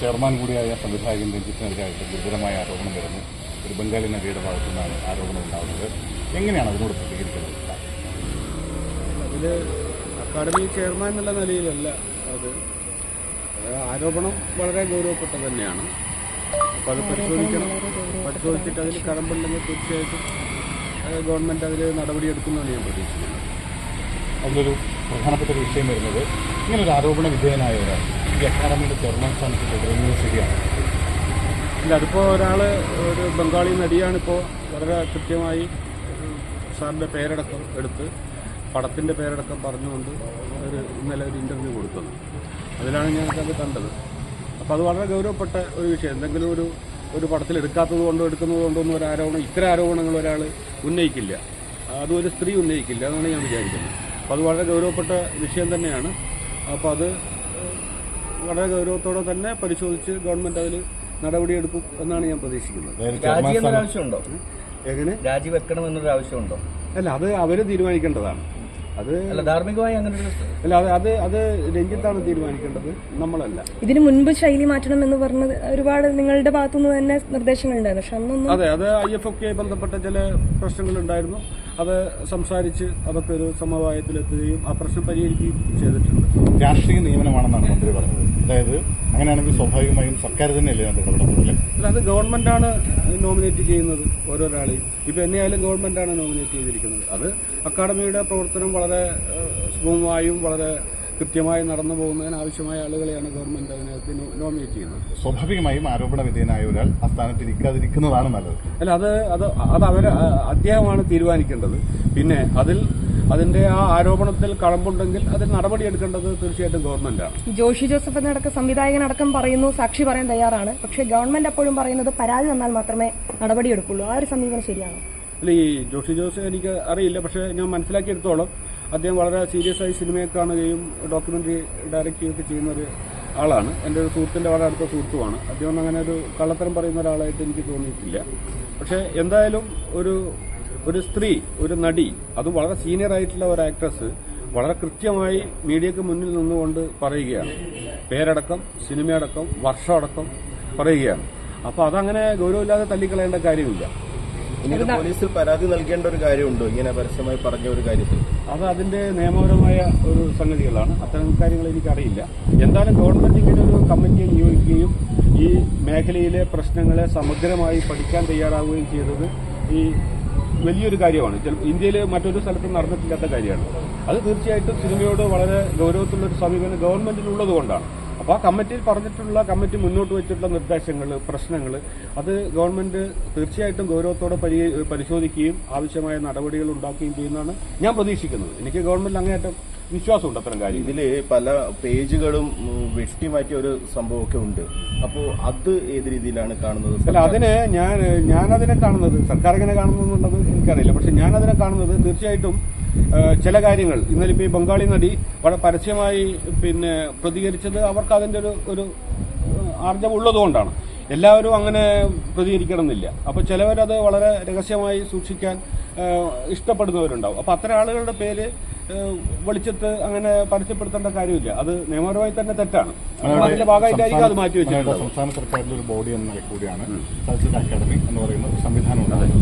Chairman കൂടിയായ സംവിധായകൻ രഞ്ജിത്തിനെതിരായിട്ട് ഗുരുതരമായ ആരോപണം വരുന്നു. ഒരു ബംഗാളി നടിയുടെ ഭാഗത്തു നിന്നാണ് ആരോപണം ഉണ്ടാകുന്നത്. എങ്ങനെയാണ് അതിനോട് പ്രതികരിക്കുന്നത് അതിൽ അക്കാഡമി ചെയർമാൻ എന്നുള്ള നിലയിലല്ല അത്. ആരോപണം വളരെ ഗൗരവപ്പെട്ടത് തന്നെയാണ്. അപ്പോൾ അത് പരിശോധിക്കണം. പരിശോധിച്ചിട്ട് അതിൽ കടമ്പുണ്ടെങ്കിൽ തീർച്ചയായിട്ടും ഗവൺമെന്റ് അതിൽ നടപടിയെടുക്കുമെന്നാണ് ഞാൻ പ്രതീക്ഷിക്കുന്നത്. അതിലൊരു പ്രധാനപ്പെട്ട ഒരു വിഷയം വരുന്നത്. ഇങ്ങനെ ഒരു ആരോപണ വിധേയനായ ഒരാൾ ഈ അക്കാദമിയുടെ ചെയർമാൻ സ്ഥാനത്ത് തുടരുന്നത് ശരിയാണ്. ഇല്ല അതിപ്പോൾ ഒരാൾ ഒരു ബംഗാളി നടിയാണിപ്പോൾ വളരെ കൃത്യമായി സാറിന്റെ പേരടക്കം എടുത്ത് പടത്തിന്റെ പേരടക്കം പറഞ്ഞുകൊണ്ട് ഒരു ഇന്നലെ ഒരു ഇന്റർവ്യൂ കൊടുത്തത്. അതിലാണ് ഞങ്ങൾക്കത് കണ്ടത്. അപ്പോൾ അത് വളരെ ഗൗരവപ്പെട്ട ഒരു വിഷയം. എന്തെങ്കിലും ഒരു ഒരു പടത്തിൽ എടുക്കാത്തത് കൊണ്ടോ എടുക്കുന്നത് കൊണ്ടോ ഒന്നും ഒരു ആരോപണം ഇത്തരം ആരോപണങ്ങൾ ഒരാൾ ഉന്നയിക്കില്ല. അതും ഒരു സ്ത്രീ ഉന്നയിക്കില്ല എന്നാണ് ഞാൻ വിചാരിക്കുന്നത്. അപ്പോൾ അത് വളരെ ഗൗരവപ്പെട്ട വിഷയം തന്നെയാണ്. അപ്പോൾ അത് വളരെ ഗൗരവത്തോടെ തന്നെ പരിശോധിച്ച് ഗവൺമെന്റ് അതിൽ നടപടിയെടുക്കും എന്നാണ് ഞാൻ പ്രതീക്ഷിക്കുന്നത്. ആവശ്യമുണ്ടോ? എങ്ങനെ? രാജിവെക്കണം എന്നൊരു ആവശ്യമുണ്ടോ? അല്ല അത് അവർ തീരുമാനിക്കേണ്ടതാണ്. അത് അല്ല ധാർമ്മികമായി അങ്ങനെ ഒരു അല്ല അത് അത് അത് രഞ്ജിത്താണ് തീരുമാനിക്കേണ്ടത് നമ്മളല്ല. ഇതിനു മുൻപ് ശൈലി മാറ്റണം എന്ന് പറഞ്ഞത് ഒരുപാട് നിങ്ങളുടെ ഭാഗത്തുനിന്ന് തന്നെ നിർദ്ദേശങ്ങളുണ്ടായിരുന്നു. പക്ഷെ അന്നൊന്നും അതെ അത് ഐ എഫ് ഒക്കെ ബന്ധപ്പെട്ട ചില പ്രശ്നങ്ങളുണ്ടായിരുന്നു. അത് സംസാരിച്ച് അതൊക്കെ ഒരു സമവായത്തിലെത്തുകയും ആ പ്രശ്നം പരിഹരിക്കുകയും ചെയ്തിട്ടുണ്ട്. രാഷ്ട്രീയ നിയമനമാണെന്നാണ് മന്ത്രി പറഞ്ഞത്. അതായത് അങ്ങനെയാണെങ്കിൽ സ്വാഭാവികമായും സർക്കാർ തന്നെയല്ലേ അതിന്റെ അല്ലേ അത് ഗവൺമെന്റാണ് നോമിനേറ്റ് ചെയ്യുന്നത് ഓരോരാളെയും. ഇപ്പൊ എന്നെയാലും ഗവൺമെന്റ് ഗവൺമെന്റാണ് നോമിനേറ്റ് ചെയ്തിരിക്കുന്നത്. അത് അക്കാഡമിയുടെ പ്രവർത്തനം വളരെ സുഗമമായും വളരെ കൃത്യമായി നടന്നു പോകുന്നതിന് ആവശ്യമായ ആളുകളെയാണ് ഗവൺമെന്റ് അതിനകത്ത് നോമിനേറ്റ് ചെയ്യുന്നത്. സ്വാഭാവികമായും ആരോപണ വിധേയനായ ഒരാൾ ആ സ്ഥാനത്ത് ഇരിക്കാതിരിക്കുന്നതാണ് നല്ലത്. അല്ല അത് അത് അത് അവർ അദ്ദേഹമാണ് തീരുമാനിക്കേണ്ടത്. പിന്നെ അതിൽ അതിന്റെ ആ ആരോപണത്തിൽ കളമ്പുണ്ടെങ്കിൽ അതിൽ നടപടിയെടുക്കേണ്ടത് തീർച്ചയായിട്ടും ഗവൺമെന്റാണ് ജോഷി ജോസഫ് എന്നടക്കം സംവിധായകനടക്കം പറയുന്നു സാക്ഷി പറയാൻ തയ്യാറാണ്. പക്ഷേ ഗവൺമെന്റ് എപ്പോഴും പറയുന്നത് പരാതി തന്നാൽ മാത്രമേ നടപടിയെടുക്കുള്ളൂ ആ ഒരു സമീപനം ശരിയാണ്? അല്ല ഈ ജോഷി ജോസ് എനിക്ക് അറിയില്ല പക്ഷേ ഞാൻ മനസ്സിലാക്കിയെടുത്തോളം അദ്ദേഹം വളരെ സീരിയസ് ആയി സിനിമയെ കാണുകയും ഡോക്യുമെന്ററി ഡയറക്റ്റ് ചെയ്യുകയൊക്കെ ചെയ്യുന്ന ഒരു ആളാണ്. എന്റെ ഒരു സുഹൃത്തിന്റെ വളരെ അടുത്ത സുഹൃത്തുമാണ്. അദ്ദേഹം അങ്ങനെ ഒരു കള്ളത്തരം പറയുന്ന ഒരാളായിട്ട് എനിക്ക് തോന്നിയിട്ടില്ല. പക്ഷേ എന്തായാലും ഒരു ഒരു സ്ത്രീ ഒരു നടി അത് വളരെ സീനിയർ ആയിട്ടുള്ള ഒരു ആക്ട്രസ് വളരെ കൃത്യമായി മീഡിയക്ക് മുന്നിൽ നിന്നുകൊണ്ട് പറയുകയാണ്. പേരടക്കം സിനിമയടക്കം വർഷമടക്കം പറയുകയാണ്. അപ്പോൾ അതങ്ങനെ ഗൗരവമില്ലാതെ തള്ളിക്കളയേണ്ട കാര്യമില്ല. പോലീസിൽ പരാതി നൽകേണ്ട ഒരു കാര്യമുണ്ടോ? ഇങ്ങനെ പരസ്യമായി പറഞ്ഞ ഒരു കാര്യത്തിൽ? അത് അതിന്റെ നിയമപരമായ ഒരു സംഗതികളാണ്. അത്തരം കാര്യങ്ങൾ എനിക്കറിയില്ല. എന്തായാലും ഗവൺമെന്റ് ഇങ്ങനെ ഒരു കമ്മിറ്റിയെ നിയോഗിക്കുകയും ഈ മേഖലയിലെ പ്രശ്നങ്ങളെ സമഗ്രമായി പഠിക്കാൻ തയ്യാറാവുകയും ചെയ്തത് ഈ വലിയൊരു കാര്യമാണ്. ഇന്ത്യയിലെ മറ്റൊരു സ്ഥലത്തും നടന്നിട്ടില്ലാത്ത കാര്യമാണ്. അത് തീർച്ചയായിട്ടും സിനിമയോട് വളരെ ഗൗരവത്തിലുള്ള ഒരു സമീപനം ഗവൺമെന്റിനുള്ളത് കൊണ്ടാണ്. അപ്പോൾ ആ കമ്മിറ്റിയിൽ പറഞ്ഞിട്ടുള്ള കമ്മിറ്റി മുന്നോട്ട് വെച്ചിട്ടുള്ള നിർദ്ദേശങ്ങൾ പ്രശ്നങ്ങൾ അത് ഗവൺമെന്റ് തീർച്ചയായിട്ടും ഗൗരവത്തോടെ പരി പരിശോധിക്കുകയും ആവശ്യമായ നടപടികൾ ഉണ്ടാക്കുകയും ചെയ്യുന്നതാണ് ഞാൻ പ്രതീക്ഷിക്കുന്നത്. എനിക്ക് ഗവൺമെന്റ് അങ്ങേയറ്റം വിശ്വാസമുണ്ട് അത്തരം കാര്യം ഇതിൽ പല പേജുകളും വെട്ടി വെട്ടിമാറ്റിയ ഒരു സംഭവമൊക്കെ ഉണ്ട്. അപ്പോൾ അത് ഏത് രീതിയിലാണ് കാണുന്നത്? അല്ല അതിന് ഞാൻ ഞാനതിനെ കാണുന്നത് സർക്കാർ എങ്ങനെ എന്നുള്ളത് എനിക്കറിയില്ല. പക്ഷെ ഞാനതിനെ കാണുന്നത് തീർച്ചയായിട്ടും ചില കാര്യങ്ങൾ. ഇന്നലെ ഇപ്പോൾ ഈ ബംഗാളി നടി വളരെ പരസ്യമായി പിന്നെ പ്രതികരിച്ചത് അവർക്ക് അതിന്റെ ഒരു ഒരു ആർജം ഉള്ളതുകൊണ്ടാണ്. എല്ലാവരും അങ്ങനെ പ്രതികരിക്കണമെന്നില്ല. അപ്പോൾ ചിലവരത് വളരെ രഹസ്യമായി സൂക്ഷിക്കാൻ ഇഷ്ടപ്പെടുന്നവരുണ്ടാവും. അപ്പോൾ അത്തരം ആളുകളുടെ പേര് വെളിച്ചത്ത് അങ്ങനെ പരസ്യപ്പെടുത്തേണ്ട കാര്യമില്ല. അത് നിയമപരമായി തന്നെ തെറ്റാണ്. അതിന്റെ ഭാഗമായിട്ടായിരിക്കും അത് മാറ്റി വെച്ചിട്ടുണ്ട് സംസ്ഥാന സർക്കാരിന്റെ ഒരു ബോഡി എന്ന കൂടിയാണ് ചലച്ചിത്ര അക്കാദമി എന്ന് പറയുന്ന ഒരു സംവിധാനം ഉണ്ടായത്.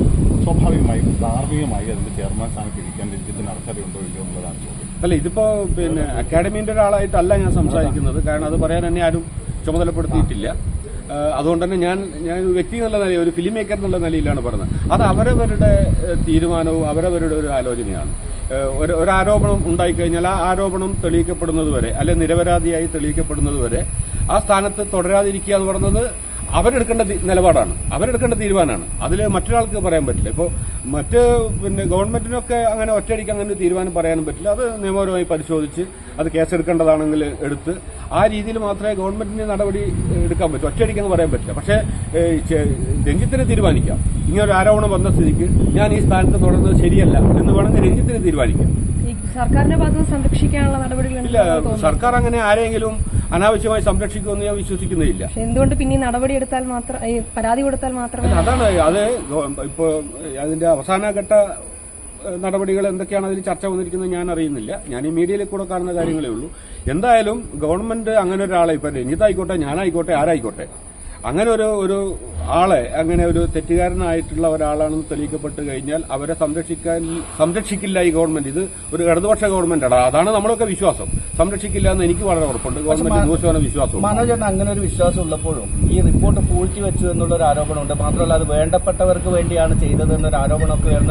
സ്വാഭാവികമായും ധാർമ്മികമായി അതിന്റെ ചെയർമാൻ സ്ഥാനത്ത് ഇരിക്കാൻ രഞ്ജിത്തിന് അർഹതയുണ്ടോ ഇല്ലയോ എന്നുള്ളതാണ് ചോദ്യം. അല്ല ഇതിപ്പോ പിന്നെ അക്കാഡമിന്റെ ഒരാളായിട്ടല്ല ഞാൻ സംസാരിക്കുന്നത്. കാരണം അത് പറയാൻ എന്നെ ആരും ചുമതലപ്പെടുത്തിയിട്ടില്ല. അതുകൊണ്ട് തന്നെ ഞാൻ ഞാൻ ഒരു വ്യക്തി എന്നുള്ള നിലയിൽ ഒരു ഫിലിം മേക്കർ എന്നുള്ള നിലയിലാണ് പറഞ്ഞത്. അത് അവരവരുടെ തീരുമാനവും അവരവരുടെ ഒരു ആലോചനയാണ്. ഒരു ഒരു ഉണ്ടായിക്കഴിഞ്ഞാൽ ആ ആരോപണം തെളിയിക്കപ്പെടുന്നതുവരെ അല്ലെ നിരപരാധിയായി തെളിയിക്കപ്പെടുന്നതുവരെ ആ സ്ഥാനത്ത് തുടരാതിരിക്കുക എന്ന് പറയുന്നത് അവരെടുക്കേണ്ട നിലപാടാണ്. അവരെടുക്കേണ്ട തീരുമാനമാണ്. അതിൽ മറ്റൊരാൾക്ക് പറയാൻ പറ്റില്ല. ഇപ്പോൾ മറ്റ് പിന്നെ ഗവൺമെന്റിനൊക്കെ അങ്ങനെ ഒറ്റയടിക്ക് അങ്ങനെ ഒരു തീരുമാനം പറയാനും പറ്റില്ല. അത് നിയമപരമായി പരിശോധിച്ച് അത് കേസെടുക്കേണ്ടതാണെങ്കിൽ എടുത്ത് ആ രീതിയിൽ മാത്രമേ ഗവൺമെന്റിന് നടപടി എടുക്കാൻ പറ്റൂ. ഒറ്റയടിക്ക് എന്ന് പറയാൻ പറ്റില്ല. പക്ഷേ രഞ്ജിത്തിന് തീരുമാനിക്കാം. ഇങ്ങനൊരു ആരോപണം വന്ന സ്ഥിതിക്ക് ഞാൻ ഈ സ്ഥാനത്ത് തുടരുന്നത് ശരിയല്ല എന്ന് വേണമെങ്കിൽ രഞ്ജിത്തിന് തീരുമാനിക്കാം. സർക്കാരിന്റെ ഭാഗത്ത് സംരക്ഷിക്കാനുള്ള നടപടികൾ സർക്കാർ അങ്ങനെ ആരെങ്കിലും അനാവശ്യമായി സംരക്ഷിക്കുമെന്ന് ഞാൻ വിശ്വസിക്കുന്നില്ല. എന്തുകൊണ്ട് പിന്നെ നടപടി എടുത്താൽ മാത്രം പരാതി കൊടുത്താൽ മാത്രമേ അതാണ് അത് ഇപ്പോൾ ഇപ്പോ അതിന്റെ അവസാനഘട്ട നടപടികൾ എന്തൊക്കെയാണ് അതിൽ ചർച്ച വന്നിരിക്കുന്നത് ഞാൻ അറിയുന്നില്ല. ഞാൻ ഈ മീഡിയയിൽ കൂടെ കാണുന്ന കാര്യങ്ങളേ ഉള്ളൂ. എന്തായാലും ഗവൺമെന്റ് അങ്ങനെ ഒരാളെ ഇപ്പൊ രഞ്ജിത്തായിക്കോട്ടെ ഞാനായിക്കോട്ടെ ആരായിക്കോട്ടെ അങ്ങനെ ഒരു ഒരു ആളെ അങ്ങനെ ഒരു തെറ്റുകാരനായിട്ടുള്ള ഒരാളാണെന്ന് തെളിയിക്കപ്പെട്ട് കഴിഞ്ഞാൽ അവരെ സംരക്ഷിക്കാൻ സംരക്ഷിക്കില്ല ഈ ഗവൺമെന്റ്. ഇത് ഒരു ഇടതുപക്ഷ ഗവൺമെന്റാണ്. അതാണ് നമ്മളൊക്കെ വിശ്വാസം. സംരക്ഷിക്കില്ല എന്ന് എനിക്ക് വളരെ ഉറപ്പുണ്ട്. ഗവൺമെന്റ് നൂറ് ശതമാനം വിശ്വാസം മനോജേട്ടൻ അങ്ങനെ ഒരു വിശ്വാസം ഉള്ളപ്പോഴും ഈ റിപ്പോർട്ട് പൂഴ്ത്തി വെച്ചു എന്നുള്ള ഒരു ആരോപണമുണ്ട്. മാത്രമല്ല അത് വേണ്ടപ്പെട്ടവർക്ക് വേണ്ടിയാണ് ചെയ്തതെന്നൊരു ആരോപണമൊക്കെ ഉയർന്ന